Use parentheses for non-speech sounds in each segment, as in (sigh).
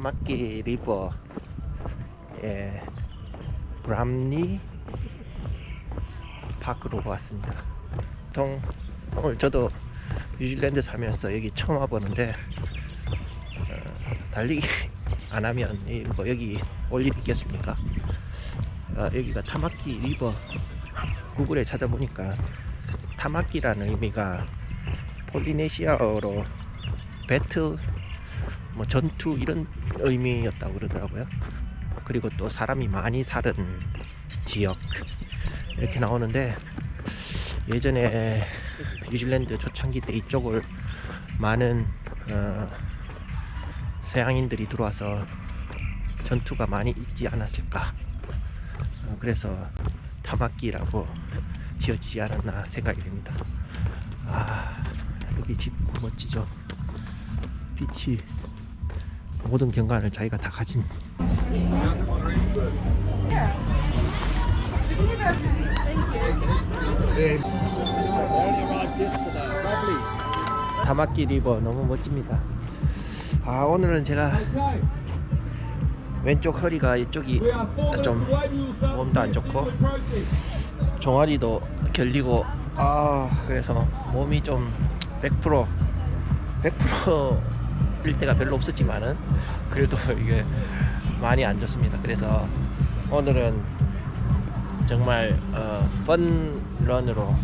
타마키 리버 예, 브람니 파크로 왔습니다. 보통 오늘 저도 뉴질랜드 살면서 여기 처음 와보는데 어, 달리기 (laughs) 안 하면 이뭐 여기 올 일 있겠습니까? 어, 여기가 타마키 리버 구글에 찾아보니까 타마키라는 의미가 폴리네시아어로 배틀 뭐 전투 이런 의미였다고 그러더라고요. 그리고 또 사람이 많이 사는 지역 이렇게 나오는데 예전에 뉴질랜드 초창기 때 이쪽을 많은 어, 서양인들이 들어와서 전투가 많이 있지 않았을까. 어, 그래서 타마키라고 지어지지 않았나 생각이 됩니다. 아 여기 집 멋지죠? 빛이 모든 경관을 자기가 다 가진. 다마키 리버 너무 멋집니다. 아 오늘은 제가 왼쪽 허리가 이쪽이 좀 몸도 안 좋고 종아리도 결리고 아 그래서 몸이 좀 100% 100% 일 때가 별로 없었지만은 그래도 (laughs) 이게 많이 안 좋습니다. 그래서 오늘은 정말 어, 펀런으로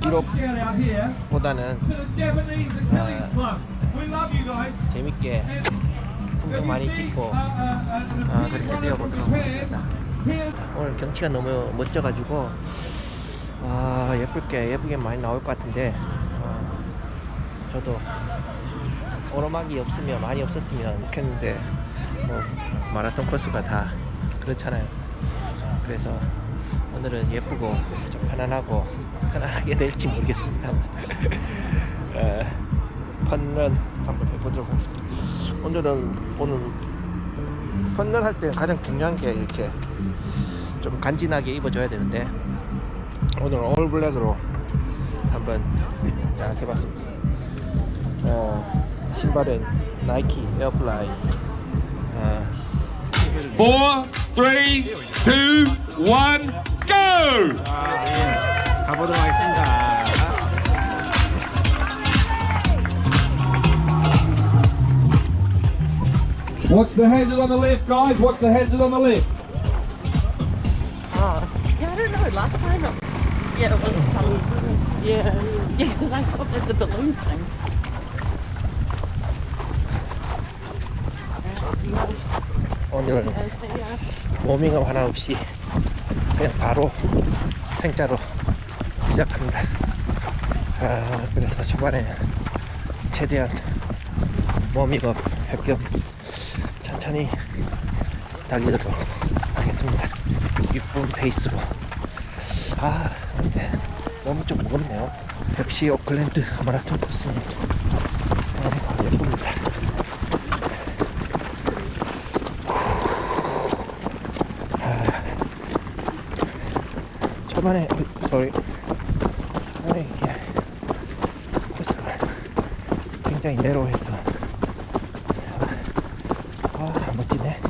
기록보다는 재밌게 풍경 많이 찍고 아, 그렇게 되어보도록 하겠습니다. 오늘 경치가 너무 멋져가지고 아, 예쁠게 예쁘게 많이 나올 것 같은데 아, 저도 오르막이 없으면 많이 없었으면 좋겠는데 뭐 마라톤 코스가 다 그렇잖아요. 그래서 오늘은 예쁘고 좀 편안하고 편안하게 될지 모르겠습니다. 에, 펀런 한번 해보도록 하겠습니다. 오늘은 오늘 펀런 할 때 가장 중요한 게 이렇게 좀 간지나게 입어줘야 되는데 오늘 올 블랙으로 한번 쫙 해봤습니다. 어, 신발은 나이키 에어플라이. 어, Four, three, two, one, go! 아, 예. 가보도록 하겠습니다. Watch the hazard on the left, guys. Watch the hazard on the left. Oh, yeah, I don't know. Last time, it, yeah, it was some, yeah, (laughs) yeah, because I thought that the balloon thing. Uh, 워밍업 하나 없이 그냥 바로 생짜로 시작합니다. 아, 그래서 초반에 최대한 워밍업 할겸 천천히 달리도록 하겠습니다. 6분 페이스로. 아, 근데 너무 좀 무겁네요. 역시 오클랜드 마라톤 코스는 너무 예쁩니다. 초반에 sorry 초반에 이게 코스가 굉장히 내로해서 아 멋지네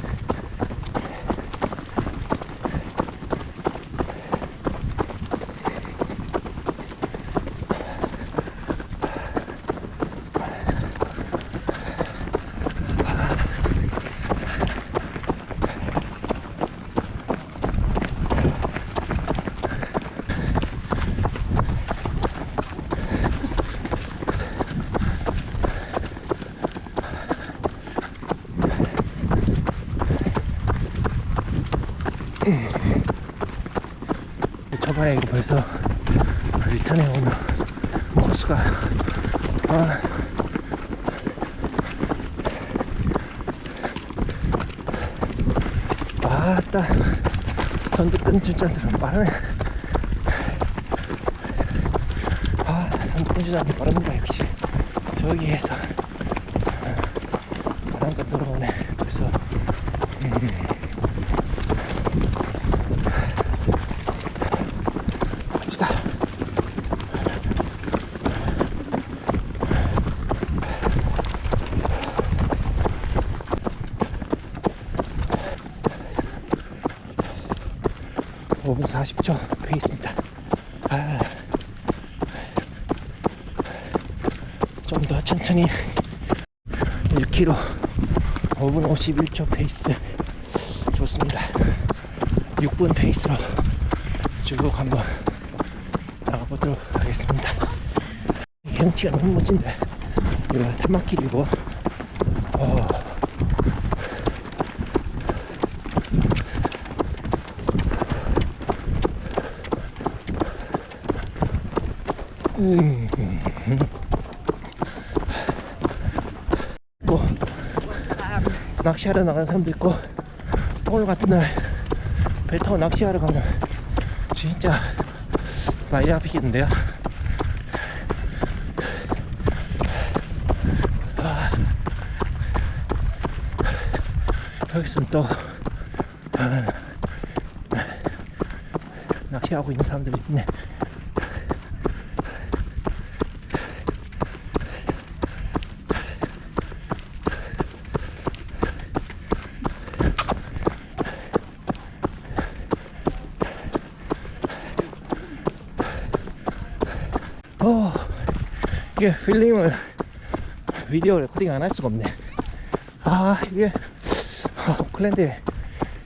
초반에 이거 벌써 리턴에 오는 코스가 아, 아따. 선두 끈주자들은 빠르네. 아 선두 끈주자들이 빠릅니다 역시. 저기에서. 바람가 들어오네. 그래서 음. 갑시다. 5분 40초 페이스입니다. 아, 좀 더 천천히 1km 5분 51초 페이스 좋습니다. 6분 페이스로 쭉 한번 나가보도록 하겠습니다. 경치가 너무 멋진데 이거 탄막길이고 어, 음, 또 낚시하러 나가는 사람도 있고 오늘 같은 날 배 타고 낚시하러 가면 진짜 많이 아프겠는데요. 아, 여기서는 또 아, 낚시하고 있는 사람들이 있네. 어, 이게 필름을 비디오 레코딩 안 할 수가 없네. 아, 이게 어, 오클랜드에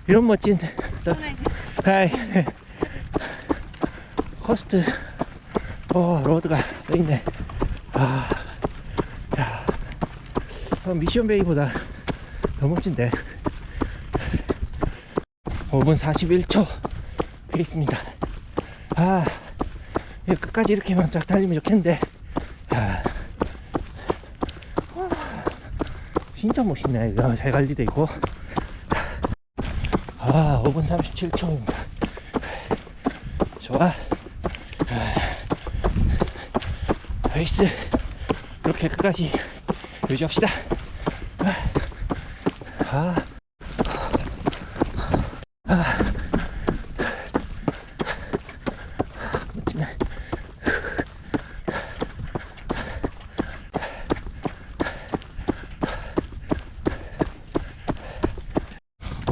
이런 멋진 또, 하이 코스트 어, 로드가 있네. 아, 야, 어, 미션 베이보다 더 멋진데. 5분 41초 페이스입니다. 아, 끝까지 이렇게만 쫙 달리면 좋겠는데. 아, 와, 진짜 멋있네. 잘 관리돼 있고. 아, 5분 37초입니다. 좋아. 아, 페이스 이렇게 끝까지 유지합시다. 아, 아,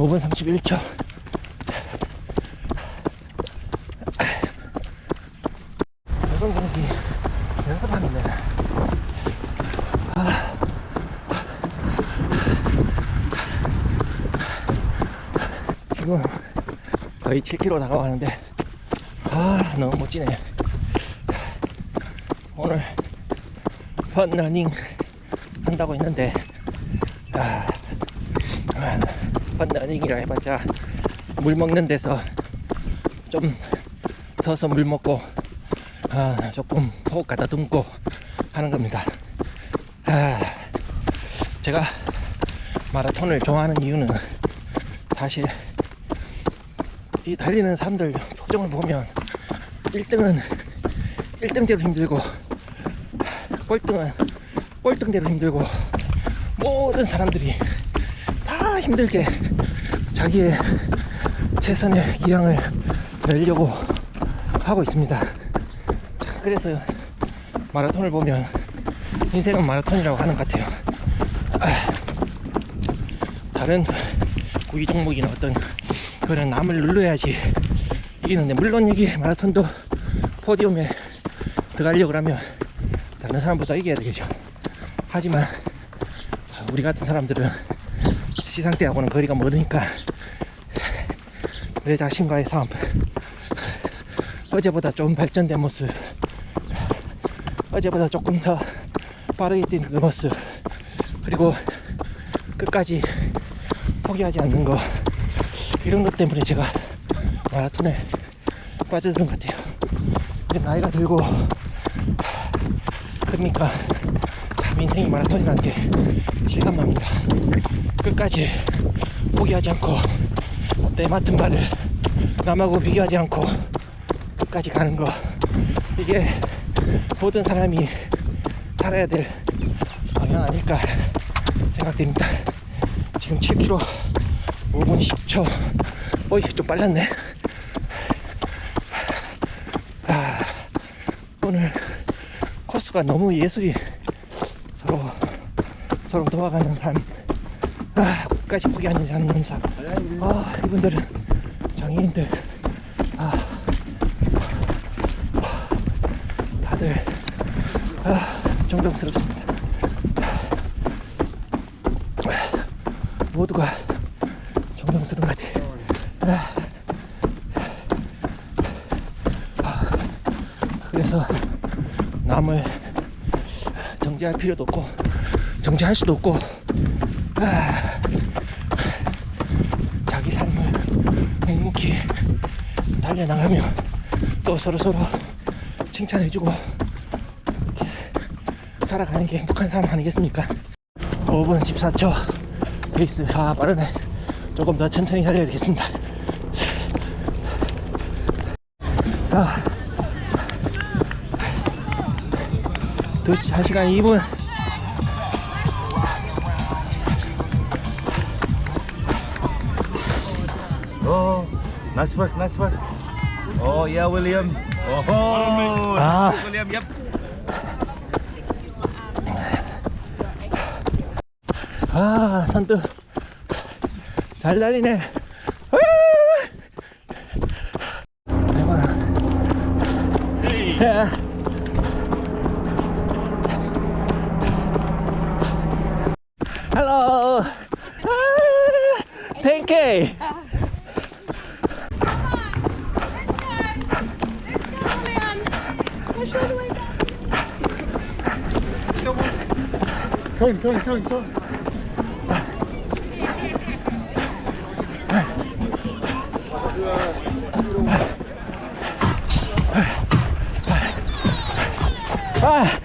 5분 31초. 아. 거의 7km 다가가는데 아 너무 멋지네 오늘 펀러닝 한다고 했는데 아, 펀러닝이라 해봤자 물 먹는 데서 좀 서서 물 먹고 아, 조금 포 갖다 듬고 하는 겁니다. 아, 제가 마라톤을 좋아하는 이유는 사실 이 달리는 사람들 표정을 보면 1등은 1등대로 힘들고 꼴등은 꼴등대로 힘들고 모든 사람들이 다 힘들게 자기의 최선의 기량을 내려고 하고 있습니다. 자, 그래서 마라톤을 보면 인생은 마라톤이라고 하는 것 같아요. 아, 다른 구기 종목이나 어떤 그런 남을 눌러야지 이기는데 물론 이게 마라톤도 포디움에 들어가려고 하면 다른 사람보다 이겨야 되겠죠. 하지만 우리 같은 사람들은 시상대하고는 거리가 멀으니까 내 자신과의 싸움 어제보다 좀 발전된 모습 어제보다 조금 더 빠르게 뛰는 그 모습 그리고 끝까지 포기하지 않는 거 이런 것 때문에 제가 마라톤에 빠져드는 것 같아요. 나이가 들고 그러니까? 참 인생이 마라톤이라는 게 실감납니다. 끝까지 포기하지 않고 내 맡은 바를 남하고 비교하지 않고 끝까지 가는 거. 이게 모든 사람이 살아야 될 방향 아닐까 생각됩니다. 지금 7km 5분 10초. 어이 좀 빨랐네. 아, 오늘 코스가 너무 예술이 서로 도와가는 삶 아, 끝까지 포기하지 않는 삶 아, 이분들은 장애인들 아, 아, 다들 아, 존경스럽습니다. 모두가 존경스러운 것 같아요. 아, 그래서 남을 정지할 필요도 없고 정지할 수도 없고. 아, 자기 삶을 묵묵히 달려나가며 또 서로 서로 칭찬해주고 살아가는 게 행복한 삶 아니겠습니까? 5분 14초 페이스 아 빠르네. 조금 더 천천히 달려야 되겠습니다. 아, 2, 1시간 2분 nice work, nice work. Oh yeah, William. Oh, Ah. William. Yep. 아 선뜻 잘 달리네 아.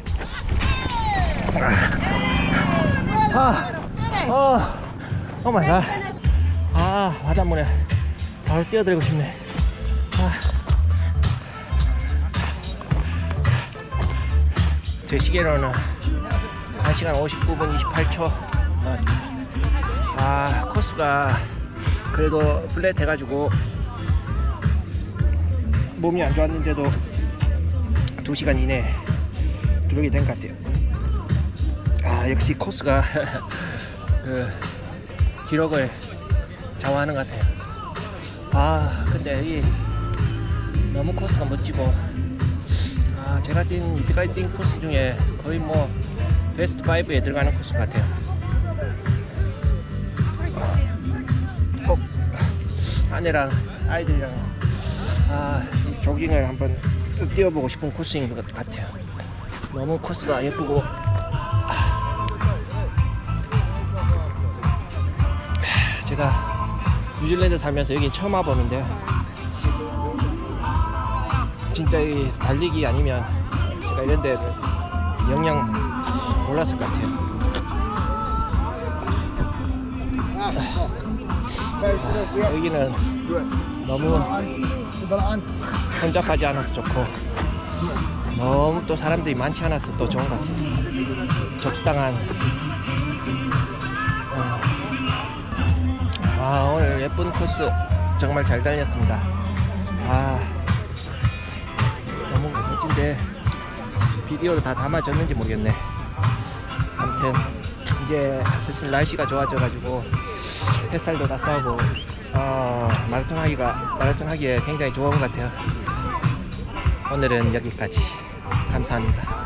아. 어. 오 마이 갓. 아, 바닷물에 바로 뛰어들고 싶네. 아. 제 시계로는 1시간 59분 28초 남았습니다. 아, 코스가 그래도 플랫 해가지고 몸이 안 좋았는데도 2시간 이내 누르게 된 것 같아요. 아 역시 코스가 (laughs) 그 기록을 좌우하는 것 같아요. 아 근데 이 너무 코스가 멋지고 아 제가 뛴 이때까지 뛴 코스 중에 거의 뭐 베스트 5에 들어가는 코스 같아요. 꼭 아내랑 아이들이랑 아, 이 조깅을 한번 뛰어보고 싶은 코스인 것 같아요. 너무 코스가 예쁘고 아, 제가 뉴질랜드 살면서 여기 처음 와보는데 진짜 이 달리기 아니면 제가 이런 데 영영 몰랐을 것 같아요. 아, 여기는 너무 혼잡하지 않아서 좋고 너무 또 사람들이 많지 않아서 또 좋은 것 같아요. 적당한 어. 아 오늘 예쁜 코스 정말 잘 달렸습니다. 아 너무 멋진데 비디오로 다 담아졌는지 모르겠네. 아무튼 이제 슬슬 날씨가 좋아져가지고 햇살도 다 쏴고 어, 마라톤 하기가 마라톤 하기에 굉장히 좋은 것 같아요. 오늘은 여기까지 감사합니다.